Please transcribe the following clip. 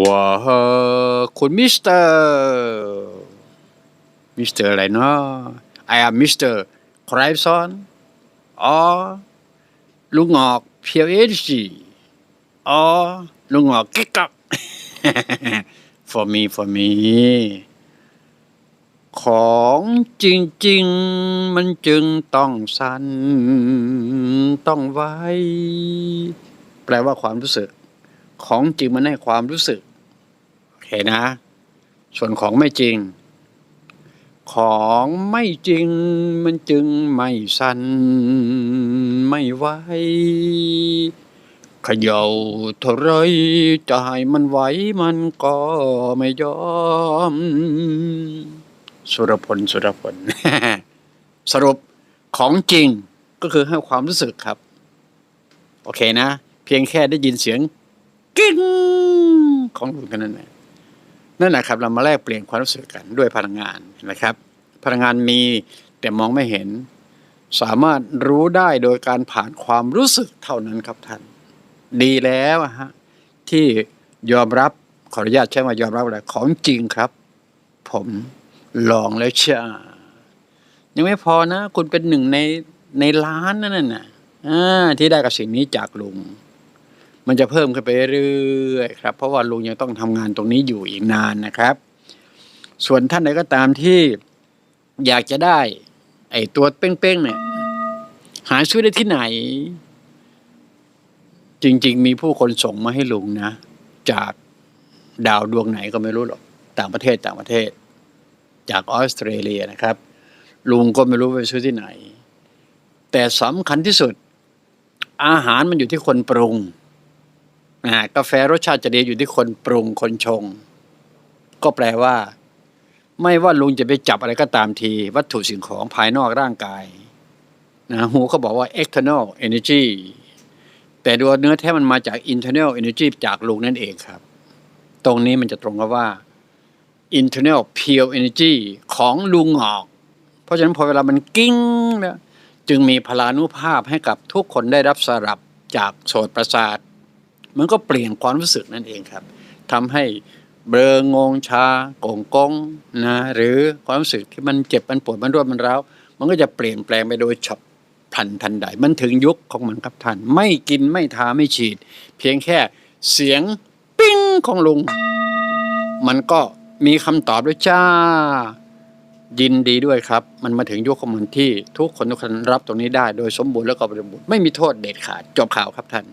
ว้าคุณมิสเตอร์มิสเตอร์อะไรเนาะ I am Mr. ใครซอนอ๋อลุงงอกเพียวเอจีอ๋อลุงงอกกิ๊กกัก for me for me ของจริง ๆ มันจึงต้องสั้นต้องไวแปลว่าความรู้สึก ของจริงมันให้ความรู้สึกโอเคนะ ส่วนของไม่จริง ของไม่จริงมันจึงไม่สั้นไม่ไหวเขย่าเท่าไรจะให้มันไหวมันก็ไม่ยอม สุรพลสุรพลสรุปของจริงก็คือให้ความรู้สึกครับ โอเคนะ เพียงแค่ได้ยินเสียง กิ้งของลุงกันนั่นแหละนั่นแหละครับ เรามาแลกเปลี่ยนความรู้สึกกันด้วยพลังงานนะครับ พลังงานมีแต่มองไม่เห็น สามารถรู้ได้โดยการผ่านความรู้สึกเท่านั้นครับท่าน ดีแล้วฮะที่ยอมรับขออนุญาตใช้ว่ายอมรับอะไรของจริงครับ ผมลองแล้วเชียยังไม่พอนะ คุณเป็นหนึ่งในในล้านนั่นน่ะอ่าที่ได้กับสิ่งนี้จากลุง มันจะเพิ่มขึ้นไปเรื่อยๆครับ เพราะว่าลุงยังต้องทำงานตรงนี้อยู่อีกนานนะครับ ส่วนท่านใดก็ตามที่อยากจะได้ ไอ้ตัวเป้งๆเนี่ยหาซื้อได้ที่ไหน จริง ๆ มีผู้คนส่งมาให้ลุงนะ จากดาวดวงไหนก็ไม่รู้หรอกต่างประเทศต่างประเทศ จากออสเตรเลียนะครับ ลุงก็ไม่รู้ไปซื้อที่ไหน แต่สำคัญที่สุด อาหารมันอยู่ที่คนปรุง กาแฟรสชาติจะดีอยู่ที่คนปรุงคนชง ก็แปลว่า ไม่ว่าลุงจะไปจับอะไรก็ตามที วัตถุสิ่งของภายนอกร่างกายนะหูเขาบอกว่า external energy แต่ดูเนื้อแท้มันมาจาก internal energy จากลุงนั่นเองครับ ตรงนี้มันจะตรงกับว่า internal pure energy ของลุงออก เพราะฉะนั้นพอเวลามันกิ้งแล้วจึงมีพลานุภาพให้กับทุกคนได้รับสรับจากโสตประสาท มันก็เปลี่ยนความรู้สึกนั่นเองครับทำให้เบลงงชาโกงกงนะหรือความรู้สึกที่มันเจ็บมันปวดมันรวดมันร้าวมันก็จะเปลี่ยนแปลงไปโดยฉับพลันทันใด มันถึงยุคของมันครับท่าน ไม่กินไม่ทาไม่ฉีด เพียงแค่เสียงปิ้งของลุง มันก็มีคำตอบด้วยจ้า ยินดีด้วยครับ มันมาถึงยุคของมันที่ทุกคนทุกคนรับตรงนี้ได้โดยสมบูรณ์และก็บริบูรณ์ไม่มีโทษเด็ดขาดจบข่าวครับท่าน